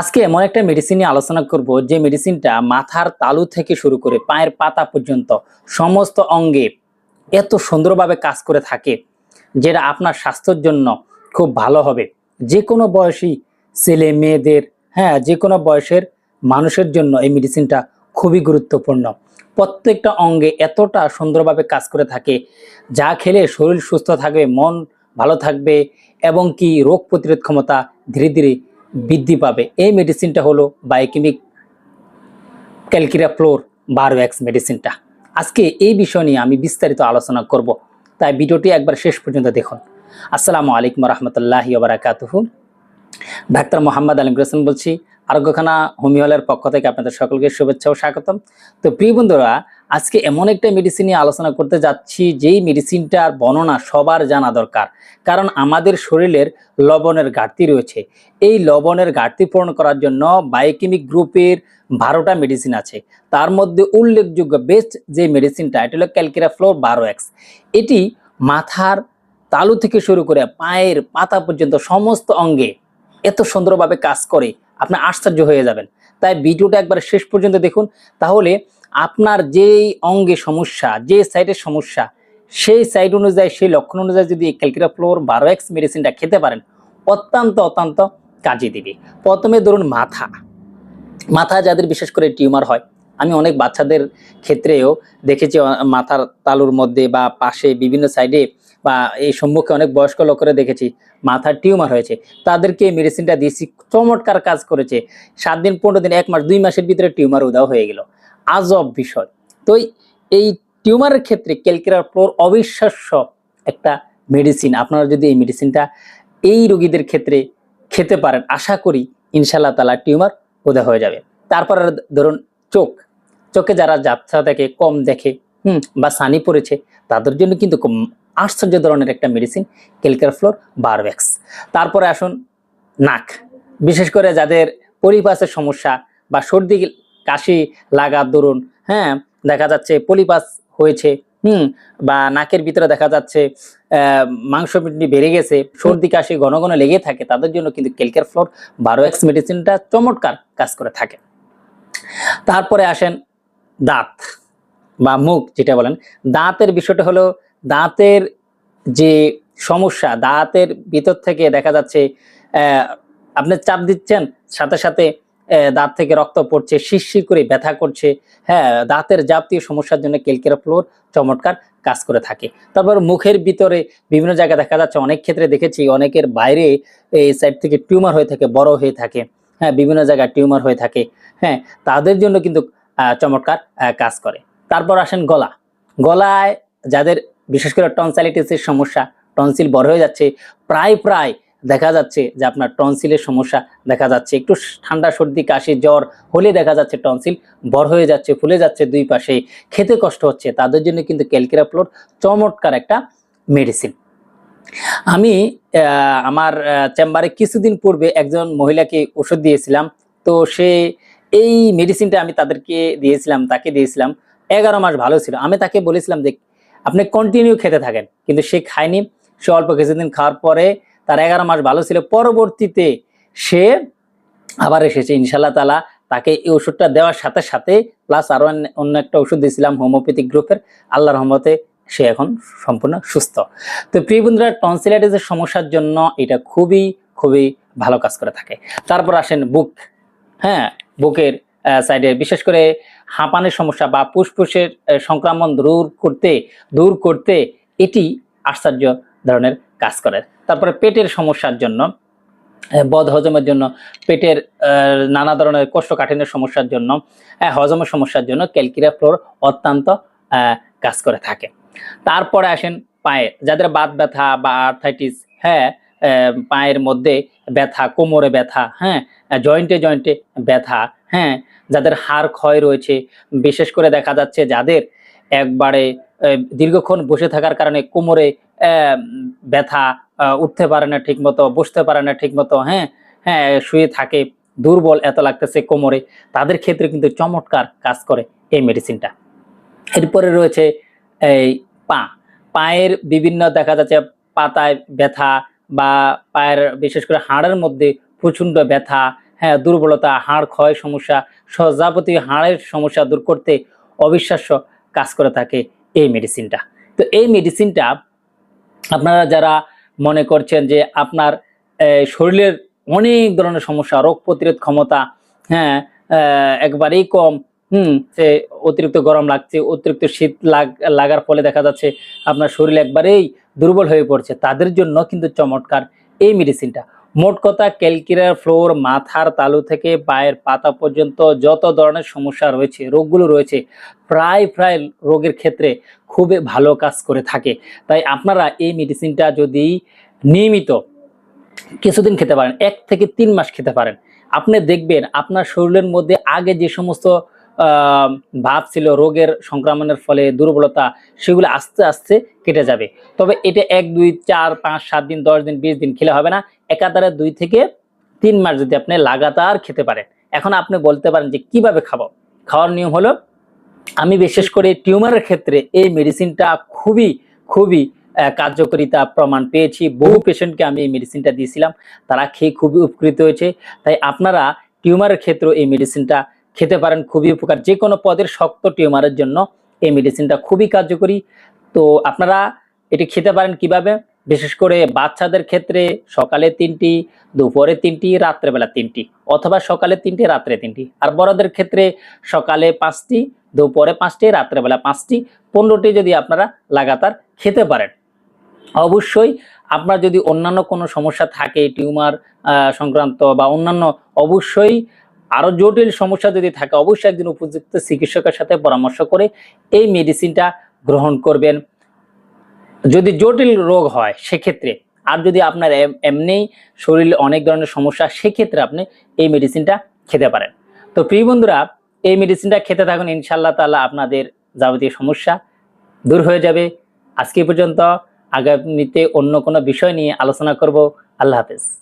আজকে এমন একটা মেডিসিন নিয়ে আলোচনা করব, যে মেডিসিনটা মাথার তালু থেকে শুরু করে পায়ের পাতা পর্যন্ত সমস্ত অঙ্গে এত সুন্দরভাবে কাজ করে থাকে, যেটা আপনার স্বাস্থ্যের জন্য খুব ভালো হবে। যে কোনো বয়সী ছেলে, মেয়েদের হ্যাঁ যে কোনো বয়সের মানুষের জন্য এই মেডিসিনটা খুবই গুরুত্বপূর্ণ। প্রত্যেকটা অঙ্গে এতটা সুন্দরভাবে কাজ করে থাকে, যা খেলে শরীর সুস্থ থাকবে, মন ভালো থাকবে এবং কি রোগ প্রতিরোধ ক্ষমতা ধীরে ধীরে বৃদ্ধি পাবে। এই মেডিসিনটা হলো বায়োকেমিক ক্যালকিরা ফ্লোর বারোএক্স মেডিসিনটা আজকে এই বিষয় নিয়ে আমি বিস্তারিত আলোচনা করব। তাই ভিডিওটি একবার শেষ পর্যন্ত দেখুন। আসসালামু আলাইকুম রহমতুল্লাহি ওবরাকাতুহু। ডাক্তার মোহাম্মদ আলিম হোসেন বলছি। আরোগ্যখানা হোমিওলের পক্ষ থেকে আপনাদের সকলকে শুভেচ্ছা ও স্বাগতম। তো প্রিয় বন্ধুরা আজকে এমন একটা মেডিসিন নিয়ে আলোচনা করতে যাচ্ছি, যেই মেডিসিনটার বর্ণনা সবার জানা দরকার। কারণ আমাদের শরীরের লবণের ঘাটতি রয়েছে। এই লবণের ঘাটতি পূরণ করার জন্য বায়োকেমিক গ্রুপের বারোটা মেডিসিন আছে। তার মধ্যে উল্লেখযোগ্য বেস্ট যে মেডিসিনটা এটা হলো ক্যালকিরা ফ্লোর বারো এক্স এটি মাথার তালু থেকে শুরু করে পায়ের পাতা পর্যন্ত সমস্ত অঙ্গে এত সুন্দরভাবে কাজ করে, আপনি আশ্চর্য হয়ে যাবেন। তাই ভিডিওটা একবার শেষ পর্যন্ত দেখুন। তাহলে আপনার যেই অঙ্গে সমস্যা যে সাইডের সমস্যা, সেই সাইড অনুযায়ী, সেই লক্ষণ অনুযায়ী যদি ক্যালকিরা ফ্লোর বারো এক্স মেডিসিনটা খেতে পারেন, অত্যন্ত অত্যন্ত কাজে দিবে। প্রথমে ধরুন মাথা। মাথা যাদের বিশেষ করে টিউমার হয়, আমি অনেক বাচ্চাদের ক্ষেত্রেও দেখেছি মাথার তালুর মধ্যে বা পাশে বিভিন্ন সাইডে বা এই সম্মুখে অনেক বয়স্ক লোকেরা দেখেছি, মাথার টিউমার হয়েছে। তাদেরকে এই মেডিসিনটা দিয়েছি, চমৎকার কাজ করেছে। সাত দিন, পনেরো দিন, এক মাস, দুই মাসের ভিতরে টিউমার উদাও হয়ে গেল। আজব বিষয়। তো এই- টিউমারের ক্ষেত্রে ক্যালকিরার ফ্লোর অবিশ্বাস্য একটা মেডিসিন আপনারা যদি এই মেডিসিনটা এই রোগীদের ক্ষেত্রে খেতে পারেন, আশা করি ইনশাল্লাহ তালা টিউমার উদয় হয়ে যাবে। তারপর ধরুন চোখ। চোখে যারা যাত্রা দেখে, কম দেখে, হুম, বা সানি পড়েছে, তাদের জন্য কিন্তু আশ্চর্য ধরনের একটা মেডিসিন ক্যালকার ফ্লোর বারভ্যাক্স তারপরে আসুন নাক। বিশেষ করে যাদের পরিপাসের সমস্যা বা সর্দি কাশি লাগার দরুন হ্যাঁ? দেখা যাচ্ছে পলিপাস হয়েছে, হুম? বা নাকের ভিতরে দেখা যাচ্ছে মাংসপিণ্ডি বেড়ে গেছে, সর্দি কাশি ঘন ঘন লেগে থাকে, তাদের জন্য কিন্তু ক্যালকার ফ্লোর বারো এক্স মেডিসিনটা চমৎকার কাজ করে থাকে। তারপরে আসেন দাঁত বা মুখ যেটা বলেন। দাঁতের বিষয়টা হলো, দাঁতের যে সমস্যা, দাঁতের ভিতর থেকে দেখা যাচ্ছে আপনি চাপ দিচ্ছেন, সাথে সাথে দাঁত থেকে রক্ত পড়ছে, শিরশির করে ব্যথা করছে। হ্যাঁ দাঁতের জাতীয় সমস্যার জন্য কেলকেরা ফ্লোর চমৎকার কাজ করে থাকে। তারপর মুখের ভিতরে বিভিন্ন জায়গায় দেখা যাচ্ছে, অনেক ক্ষেত্রে দেখেছি, অনেকের বাইরে এই সাইড থেকে টিউমার হয়ে থাকে, বড় হয়ে থাকে। হ্যাঁ বিভিন্ন জায়গায় টিউমার হয়ে থাকে। হ্যাঁ তাদের জন্য কিন্তু চমৎকার কাজ করে। তারপর আসেন গলা। গলায় যাদের বিশেষ করে টনসাইলিটিসের সমস্যা টনসিল বড় হয়ে যাচ্ছে, প্রায় প্রায় দেখা যাচ্ছে যে আপনার টনসিলের সমস্যা দেখা যাচ্ছে। একটু ঠান্ডা, সর্দি, কাশি, জ্বর হলে দেখা যাচ্ছে টনসিল বড় হয়ে যাচ্ছে, ফুলে যাচ্ছে দুই পাশে। খেতে কষ্ট হচ্ছে, তাদের জন্য কিন্তু ক্যালকিরা ফ্লোর চমৎকার একটা মেডিসিন আমি আমার চেম্বারে কিছুদিন পূর্বে একজন মহিলাকে ওষুধ দিয়েছিলাম। তো সে এই মেডিসিনটা আমি তাদেরকে দিয়েছিলাম, তাকে দিয়েছিলাম। এগারো মাস ভালো ছিল। আমি তাকে বলেছিলাম যে, আপনি কন্টিনিউ খেতে থাকেন। কিন্তু সে খায়নি। সে অল্প কিছুদিন খাওয়ার পরে তার এগারো মাস ভালো ছিল। পরবর্তীতে সে আবার এসেছে ইনশাল্লাহ তালা তাকে এই ওষুধটা দেওয়ার সাথে সাথে প্লাস আরও অন্য- একটা ওষুধ দিয়েছিলাম হোমিওপ্যাথিক গ্রুপের আল্লাহ রহমতে সে এখন সম্পূর্ণ সুস্থ। তো প্রিয় বন্ধুরা টনসিলাইটিসের সমস্যার জন্য এটা খুবই খুবই ভালো কাজ করে থাকে। তারপর আসেন বুক। হ্যাঁ বুকের সাইডে বিশেষ করে হাঁপানের সমস্যা বা ফুসফুসের সংক্রমণ দূর করতে দূর করতে এটি আশ্চর্য ধরনের কাজ করে। তারপরে পেটের সমস্যার জন্য বদ হজমের জন্য পেটের নানা ধরনের কোষ্ঠকাঠিন্যের সমস্যার জন্য আহ, হজমের সমস্যার জন্য ক্যালকিরা ফ্লোর অত্যন্ত কাজ করে থাকে। তারপরে আসেন পায়ে যাদের বাত ব্যথা বা আর্থাইটিস হ্যাঁ পায়ের মধ্যে ব্যথা কোমরে ব্যথা হ্যাঁ জয়েন্টে জয়েন্টে ব্যথা হ্যাঁ যাদের হাড় ক্ষয় রয়েছে বিশেষ করে দেখা যাচ্ছে যাদের একবারে দীর্ঘক্ষণ বসে থাকার কারণে কোমরে ব্যথা উঠতে পারে না ঠিক মতো বসতে পারে না ঠিক মতো হ্যাঁ হ্যাঁ শুয়ে থাকে, দুর্বল এত লাগতেছে কোমরে, তাদের ক্ষেত্রে কিন্তু চমৎকার কাজ করে এই মেডিসিনটা এরপরে রয়েছে এই পা। পায়ের বিভিন্ন দেখা যাচ্ছে পাতায় ব্যথা বা পায়ের বিশেষ করে হাড়ের মধ্যে প্রচণ্ড ব্যথা হ্যাঁ দুর্বলতা, হাড় ক্ষয় সমস্যা যাবতীয় হাড়ের সমস্যা দূর করতে অবিশ্বাস্য কাজ করে থাকে এই মেডিসিনটা তো এই মেডিসিনটা আপনারা যারা মনে করছেন যে আপনার শরীরের অনেক ধরনের সমস্যা, রোগ প্রতিরোধ ক্ষমতা হ্যাঁ একবারেই কম, হুম সে অতিরিক্ত গরম লাগছে, অতিরিক্ত শীত লাগ, লাগার ফলে দেখা যাচ্ছে আপনার শরীর একবারেই দুর্বল হয়ে পড়ছে, তাদের জন্য কিন্তু চমৎকার এই মেডিসিনটা মোট কথা ক্যালকিরার ফ্লোর মাথার তালু থেকে পায়ের পাতা পর্যন্ত যত ধরনের সমস্যা রয়েছে, রোগগুলো রয়েছে, প্রায় প্রায় রোগের ক্ষেত্রে খুবই ভালো কাজ করে থাকে। তাই আপনারা এই মেডিসিনটা যদি নিয়মিত কিছুদিন খেতে পারেন, এক থেকে তিন মাস খেতে পারেন। আপনি দেখবেন আপনার শরীরের মধ্যে আগে যে সমস্ত ভাব ছিল রোগের সংক্রমণের ফলে দুর্বলতা, সেগুলো আস্তে আস্তে কেটে যাবে। তবে এটা এক, দুই, চার, পাঁচ, সাত দিন, দশ দিন, বিশ দিন খেলে হবে না। একাধারে দুই থেকে তিন মাস যদি আপনি লাগাতার খেতে পারেন। এখন আপনি বলতে পারেন যে কীভাবে খাব? খাওয়ার নিয়ম হলো, আমি বিশেষ করে টিউমারের ক্ষেত্রে এই মেডিসিনটা খুবই খুবই কার্যকারিতা প্রমাণ পেয়েছি। বহু পেশেন্টকে আমি এই মেডিসিনটা দিয়েছিলাম। তারা খেয়ে খুবই উপকৃত হয়েছে। তাই আপনারা টিউমারের ক্ষেত্রেও এই মেডিসিনটা খেতে পারেন, খুবই উপকার। যে কোনো পদের শক্ত টিউমারের জন্য এই মেডিসিনটা খুবই কার্যকরী। তো আপনারা এটি খেতে পারেন কীভাবে? বিশেষ করে বাচ্চাদের ক্ষেত্রে সকালে তিনটি, দুপুরে তিনটি, রাত্রেবেলা তিনটি, অথবা সকালে তিনটি, রাত্রে তিনটি। আর বড়দের ক্ষেত্রে সকালে পাঁচটি, দুপুরে পাঁচটি, রাত্রেবেলা পাঁচটি, পনেরোটি যদি আপনারা লাগাতার খেতে পারেন। অবশ্যই আপনার যদি অন্যান্য কোনো সমস্যা থাকে, টিউমার সংক্রান্ত বা অন্যান্য, অবশ্যই আরও জটিল সমস্যা যদি থাকে, অবশ্যই একজন উপযুক্ত চিকিৎসকের সাথে পরামর্শ করে এই মেডিসিনটা গ্রহণ করবেন। যদি জটিল রোগ হয়, সেক্ষেত্রে আর যদি আপনার এম- এমনিই শরীরে অনেক ধরনের সমস্যা, সেক্ষেত্রে আপনি এই মেডিসিনটা খেতে পারেন। তো প্রিয় বন্ধুরা, এই মেডিসিনটা খেতে থাকুন ইনশাল্লাহ তাআলা আপনাদের যাবতীয় সমস্যা দূর হয়ে যাবে। আজকে পর্যন্ত আগামীতে অন্য কোনো বিষয় নিয়ে আলোচনা করব। আল্লাহ হাফেজ।